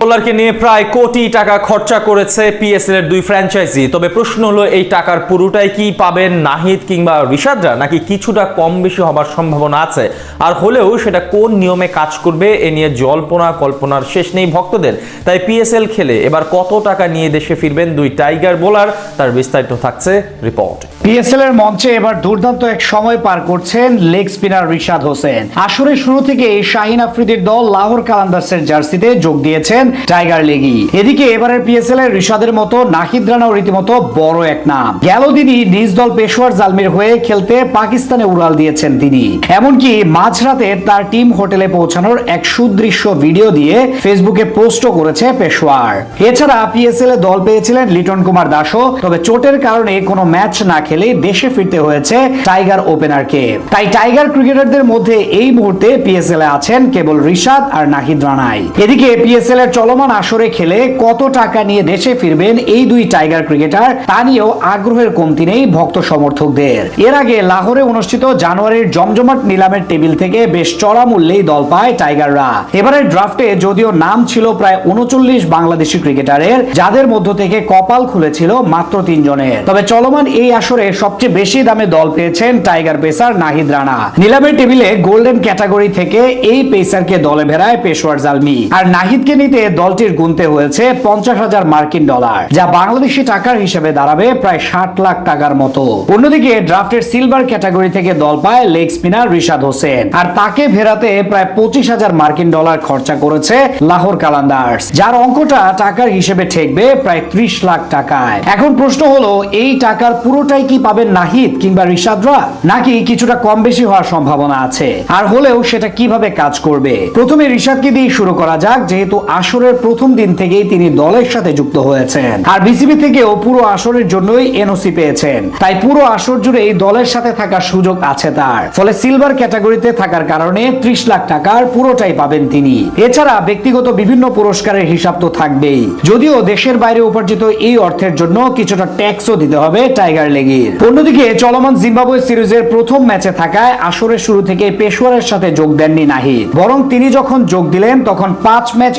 বোলারকে নিয়ে প্রায় কোটি টাকা খরচা করেছে পিএসএল এর দুই ফ্র্যাঞ্চাইজি তবে প্রশ্ন হলো, এই টাকার পুরোটাই কি পাবেন নাহিদ কিংবা রিশাদরা? নাকি কিছুটা কম বেশি হবার সম্ভাবনা আছে? আর হলেও সেটা কোন নিয়মে কাজ করবে, এ নিয়ে জল্পনা কল্পনার শেষ নেই ভক্তদের। তাই পিএসএল খেলে এবার কত টাকা নিয়ে দেশে ফিরবেন দুই টাইগার বোলার? তার বিস্তারিত থাকছে রিপোর্ট। পিএসএল এর মঞ্চে এবার দুর্দান্ত এক সময় পার করছেন লেগ স্পিনার রিশাদ হোসেন। আসরের শুরু থেকে শাহিন আফ্রিদির দল লাহোর কালান্দার্সের জার্সিতে যোগ দিয়েছেন। টাইগার লেগি। এদিকে এবারের পিএসএল এর রিশাদের মতো নাহিদ রানাও রীতিমতো বড় এক নাম। গেল দিনই নিজ দল পেশোয়ার জালমির হয়ে খেলতে পাকিস্তানে উড়াল দিয়েছেন তিনি। এমনকি মাঝরাতে তার টিম হোটেলে পৌঁছানোর এক সুদৃশ্য ভিডিও দিয়ে ফেসবুকে পোস্টও করেছে পেশোয়ার। এছাড়া পিএসএল এ দল পেয়েছিলেন লিটন কুমার দাসও। তবে চোটের কারণে কোনো ম্যাচ না খেলে দেশে ফিরতে হয়েছে টাইগার ওপেনারকে। তাই টাইগার ক্রিকেটারদের মধ্যে এই মুহূর্তে পিএসএল এ আছেন কেবল রিশাদ আর নাহিদ রানাই। এদিকে পিএসএল এর চলমান আসরে খেলে কত টাকা নিয়ে দেশে ফিরবেন এই দুই টাইগার ক্রিকেটার তা নিয়েও আগ্রহের কমতি নেই ভক্ত সমর্থকদের। এর আগে লাহোরে অনুষ্ঠিত জানুয়ারির জমজমাট নিলামের টেবিল থেকে বেশ চড়া মূল্যেই দল পায় টাইগাররা। এবারের ড্রাফটে যদিও নাম ছিল প্রায় উনচল্লিশ বাংলাদেশি ক্রিকেটারের, যাদের মধ্য থেকে কপাল খুলেছিল মাত্র তিনজনের। তবে চলমান এই আসরে সবচেয়ে বেশি দামে দল পেয়েছেন টাইগার পেসার নাহিদ রানা। নিলামের টেবিলে গোল্ডেন ক্যাটাগরি থেকে এই পেসারকে দলে ভেড়ায় পেশোয়ার জালমি। আর নাহিদকে নিতে দলটির গুনতে হয়েছে পঞ্চাশ হাজার মার্কিন ডলার, যা বাংলাদেশি টাকার হিসেবে দাঁড়াবে প্রায় ষাট লাখ টাকার মতো। অন্যদিকে ড্রাফটের সিলভার ক্যাটাগরি থেকে দল পায় লেগ স্পিনার রিশাদ হোসেন, আর তাকে ফেরাতে প্রায় পঁচিশ হাজার মার্কিন ডলার খরচা করেছে লাহোর কালান্দার্স, যার অঙ্কটা টাকার হিসেবে ঠেকবে প্রায় ত্রিশ লাখ টাকায়। এখন প্রশ্ন হলো, এই টাকার পুরোটাই কি পাবেন নাহিদ কিংবা রিশাদরা? নাকি কিছুটা কম বেশি হওয়ার সম্ভাবনা আছে? আর হলেও সেটা কীভাবে কাজ করবে? প্রথমে রিশাদকে দিয়ে শুরু করা যাক, যেহেতু আসরের প্রথম দিন থেকেই তিনি দলের সাথে যুক্ত হয়েছেন। আর বিসিবি থেকেও পুরো আসরের জন্যই এনওসি পেয়েছেন। তাই পুরো আসর জুড়ে এই দলের সাথে থাকার সুযোগ আছে তার। ফলে সিলভার ক্যাটাগরিতে থাকার কারণে ত্রিশ লাখ টাকার পুরোটাই পাবেন তিনি। এছাড়া ব্যক্তিগত বিভিন্ন পুরস্কারের হিসাব তো থাকবেই। যদিও দেশের বাইরে উপার্জিত এই অর্থের জন্য কিছুটা ট্যাক্সও দিতে হবে টাইগার লেগির। অন্যদিকে চলমান জিম্বাবুয়ে সিরিজের প্রথম ম্যাচে থাকায় আসরের শুরু থেকে পেশোয়ারের সাথে যোগ দেননি নাহিদ। বরং তিনি যখন যোগ দিলেন, তখন পাঁচ ম্যাচ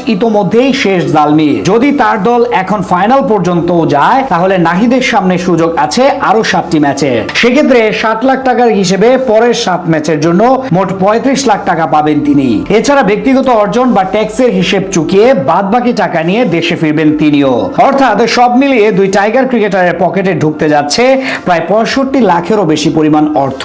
ইতোমধ্যেই শেষ জালমি যদি তার দল এখন ফাইনাল পর্যন্ত যায়, তাহলে নাহিদের সামনে সুযোগ আছে আরও সাতটি ম্যাচে। সেক্ষেত্রে ষাট লাখ টাকার হিসেবে পরের সাত ম্যাচের জন্য মোট পঁয়ত্রিশ লাখ টাকা পাবেন তিনি। এছাড়া ব্যক্তিগত অর্জন বা ট্যাক্সের হিসেব চুকিয়ে বাদ বাকি টাকা নিয়ে দেশে ফিরবেন তিনিও। অর্থাৎ সব মিলিয়ে দুই টাইগার ক্রিকেটারের পকেটে ঢুকতে যাচ্ছে প্রায় পঁয়ষট্টি লাখেরও বেশি পরিমাণ অর্থ।